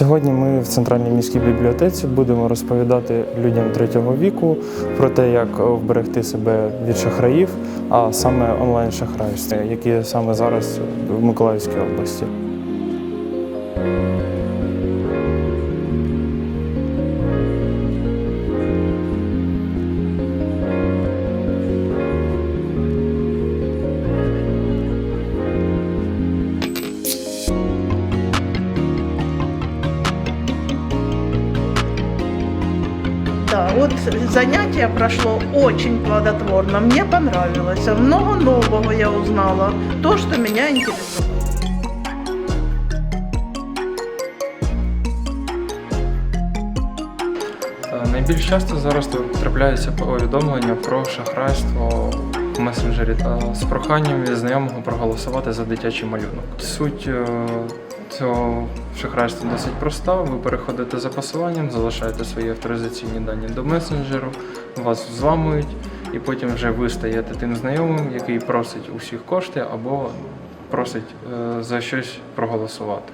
Сьогодні ми в центральній міській бібліотеці будемо розповідати людям третього віку про те, як вберегти себе від шахраїв, а саме онлайн шахрайства, які саме зараз в Миколаївській області. Да, вот занятие прошло очень плодотворно. Мне понравилось. Много нового я узнала. То, что меня интересует. Е, Найбільш часто зараз трапляються повідомлення про шахрайство в месенджері та з проханням від знайомого проголосувати за дитячий малюнок. Суть цього шахрайства досить проста. Ви переходите за посиланням, залишаєте свої авторизаційні дані до месенджеру, вас взламують, і потім вже ви стаєте тим знайомим, який просить усіх кошти або просить е, за щось проголосувати.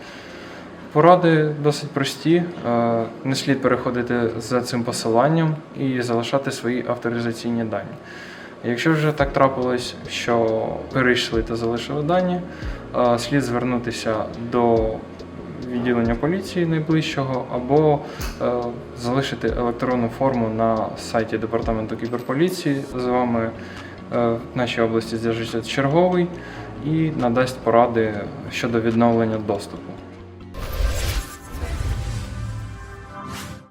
Поради досить прості. Е, Не слід переходити за цим посиланням і залишати свої авторизаційні дані. Якщо вже так трапилось, що перейшли та залишили дані, е, слід звернутися до відділення поліції найближчого або е, залишити електронну форму на сайті департаменту кіберполіції. З вами е, в нашій області зв'яжеться черговий і надасть поради щодо відновлення доступу.